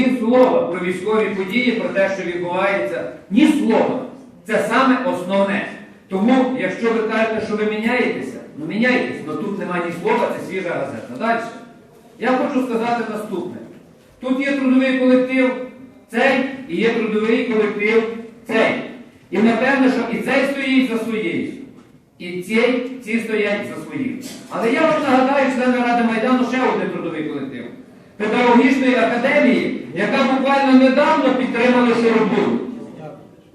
ні слова про військові події, про те, що відбувається. Ні слова. Це саме основне. Тому, якщо ви кажете, що ви міняєтеся, ну міняйтесь, але тут немає ні слова, це свіжа газета. Далі. Я хочу сказати наступне. Тут є трудовий колектив цей і є трудовий колектив цей. І напевно, що і цей стоїть за своєю. І ці, ці стоять за своїм. Але я вам нагадаю, члени Ради Майдану ще один трудовий колектив. Педагогічної академії, буквально недавно підтримала Шоробуру.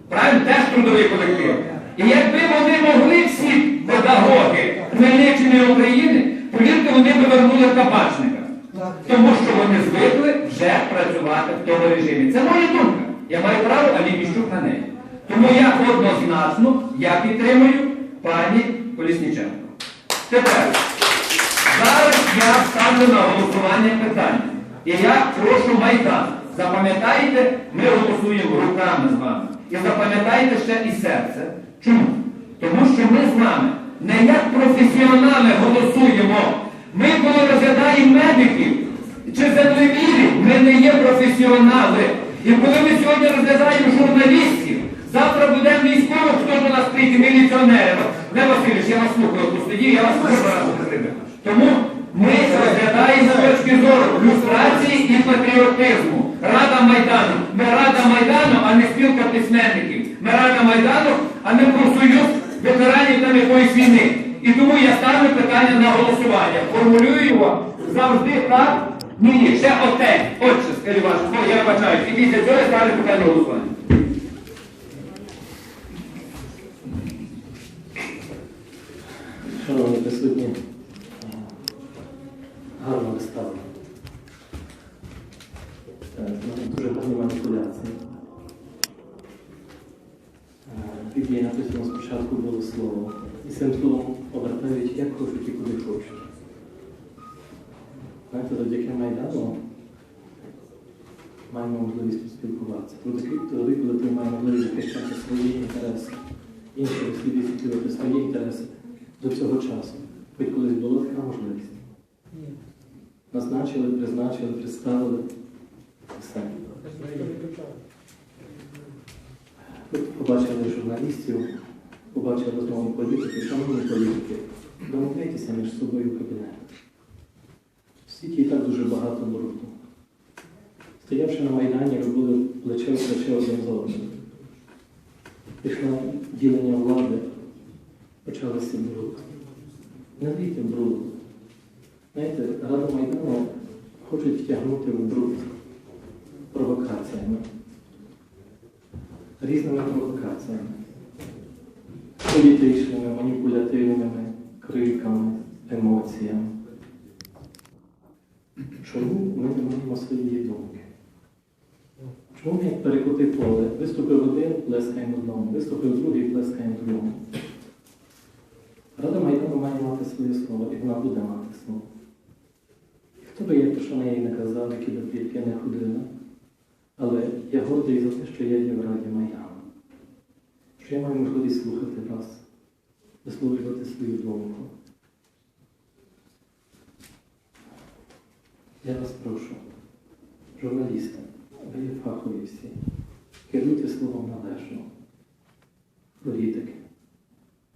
Правильно, теж трудовий колектив. І якби вони могли всі педагоги Хмельниччини України, повірте, вони б вернули табачника. Тому що вони звикли вже працювати в тому режимі. Це моя думка. Я маю право, а не міщук на неї. Тому я однозначно я підтримую пані Колісніченко. Тепер, зараз я ставлю на голосування питання. І я прошу Майдан. Запам'ятайте, ми голосуємо руками з вами. І запам'ятайте ще і серце. Чому? Тому що ми з вами не як професіонали голосуємо. Ми, коли розглядаємо медиків чи землемірів, ми не є професіонали. І коли ми сьогодні розглядаємо журналістів, завтра будемо військових, хто до нас прийде, міліціонери. Не Васильович, я вас слухаю тоді, я вас раз. Тому ми розглядаємо з точки зору люстрації і патріотизму. Рада Майдану. Ми Рада Майдану, а не спілка письменників. Ми Рада Майдану, а не профсоюз ветеранів там якоїсь війни. І тому я ставлю питання на голосування. Формулюю його завжди так. Ні, ні, ще отець. Отче, ваше я бачаю. І після цього я ставлю питання на голосування. Гарні маніпуляції. Е, Біблії написано спочатку було слово. І цим словом обертають як хочуть і куди хочуть. Знаєте, завдяки Майдану маємо можливість поспілкуватися. Трудовий трудовий колектив має можливість захищати свої інтереси. Інші висловлювати свої інтереси до цього часу. Хоч колись була така можливість. Назначили, призначили, представили. Все. Побачили журналістів, побачили розмови політиків, шановні політики. Домовляйтеся між собою в кабінеті. В світі і так дуже багато бруду. Стоявши на Майдані, робили плече в плече один з одним. Пішло ділення влади, почалося бруд. Не лийте бруду. Знаєте, Рада Майдану хочуть втягнути в бруд провокаціями. Різними провокаціями. Політичними, маніпулятивними, криками, емоціями. Чому ми не маємо своєї думки? Чому ми як перекоти поле? Виступив один, плескаємо одному, виступив другий, плескаємо другому. Рада Майдану має мати своє слово, і вона буде мати слово. І хто би як що неї не казав, які плітки не ходили, але я гордий за те, що я є в Раді Майдану. Що я маю можливість слухати вас, висловлювати свою думку. Я вас прошу, журналісти, ви є фахові всі, керуйте словом належно. Політики.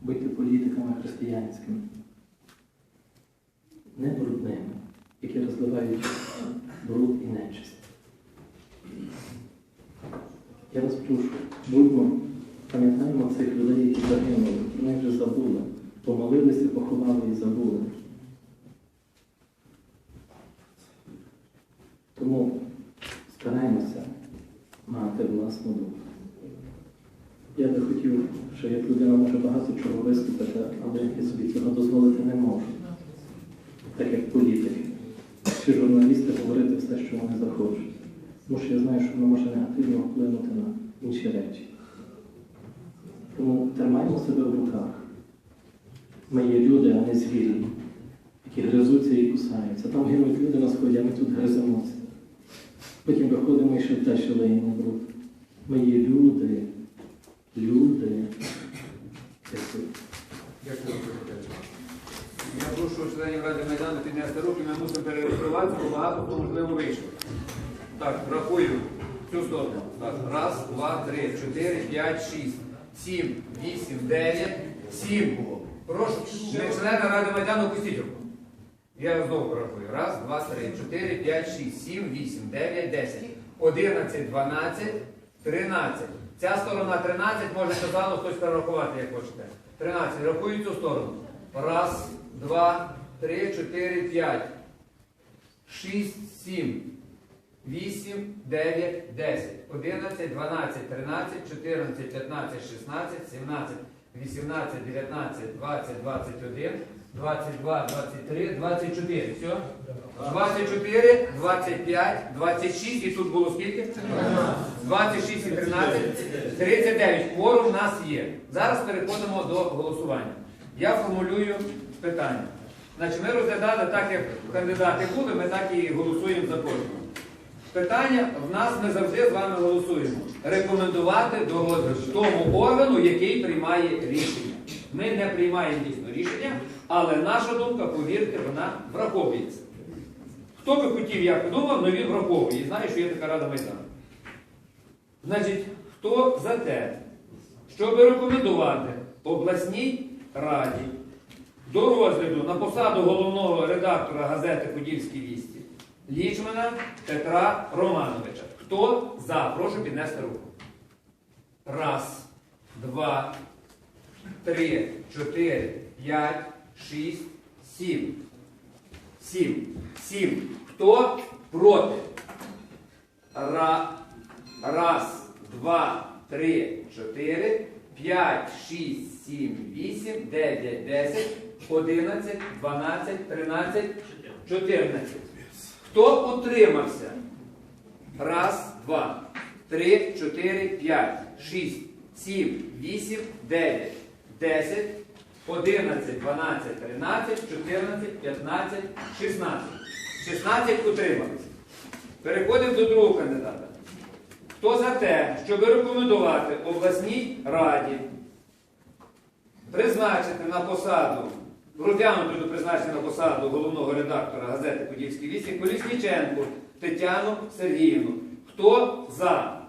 Будьте політиками християнськими, не брудними, які розливають бруд і нечисть. Я вас прошу, будьмо, пам'ятаємо цих людей, які загинули, них вже забули, помолилися, поховали і забули. Тому стараємося мати власну думку. Я би хотів, що як людина може багато чого виступити, але я собі цього дозволити не можу. Так як політик. Чи журналісти говорити все, що вони захочуть. Тому що я знаю, що воно може негативно вплинути на інші речі. Тому тримаємо себе в руках. Ми є люди, а не звірі, які гризуться і кусаються. Там гинуть люди на сході, а ми тут гриземося. Потім виходимо і ще те, що леємо бруд. Ми є люди. Люди. Дякую. Я прошу членів Ради Майдану піднести руки, ми мусимо перереєструватися, бо багато хто можливо вийшов. Так, рахую цю сторону. Так, раз, два, три, чотири, п'ять, шість, сім, вісім, дев'ять, сім. Прошу, члена Ради Майдану опустіть руку. Я знову рахую. Раз, два, три, чотири, п'ять, шість, сім, вісім, дев'ять, десять, одинадцять, дванадцять, тринадцять. Ця сторона 13, може казало хтось перерахувати, як хочете. 13. Рахую цю сторону. Раз, два, три, чотири, п'ять, шість, сім. 8, 9, 10, 11, 12, 13, 14, 15, 16, 17, 18, 19, 20, 21, 22, 23, 24. Все? 24, 25, 26 і тут було скільки? 26 і 13, 39. Кворум у нас є. Зараз переходимо до голосування. Я формулюю питання. Значить, ми розглядали так, як кандидати були, ми так і голосуємо за кожного. Питання в нас ми завжди з вами голосуємо. Рекомендувати до тому органу, який приймає рішення. Ми не приймаємо дійсно рішення, але наша думка, повірте, вона враховується. Хто би хотів, як думав, але він враховує і знає, що є така рада Майдану. Значить, хто за те, щоб рекомендувати обласній раді до розгляду на посаду головного редактора газети Подільські вісті Лічмана Петра Романовича. Хто за? Прошу піднести руку. Раз, два, три, чотири, п'ять, шість, сім. Сім. Сім. Хто проти? Ра, раз, два, три, чотири, п'ять, шість, сім, вісім, дев'ять, десять, одинадцять, дванадцять, тринадцять, чотирнадцять. Хто утримався? Раз, два, три, чотири, п'ять, шість, сім, вісім, дев'ять, десять, одинадцять, дванадцять, тринадцять, чотирнадцять, п'ятнадцять, шістнадцять. Шістнадцять утрималися. Переходимо до другого кандидата. Хто за те, щоб рекомендувати обласній раді призначити на посаду, розглянути до призначення на посаду головного редактора газети Подільський вісік Колісніченку Тетяну Сергіївну. Хто за?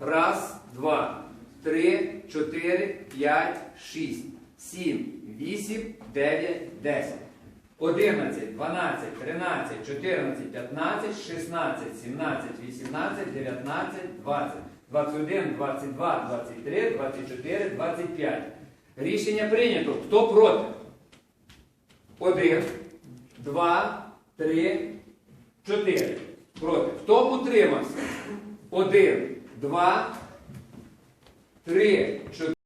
Раз, два, три, чотири, п'ять, шість, сім, вісім, дев'ять, десять. 11, 12, 13, 14, 15, 16, 17, 18, 19, 20, 21, 22, 23, 24, 25. Рішення прийнято. Хто проти? Один, два, три, чотири. Проти. Хто утримався? Один, два, три, чотири.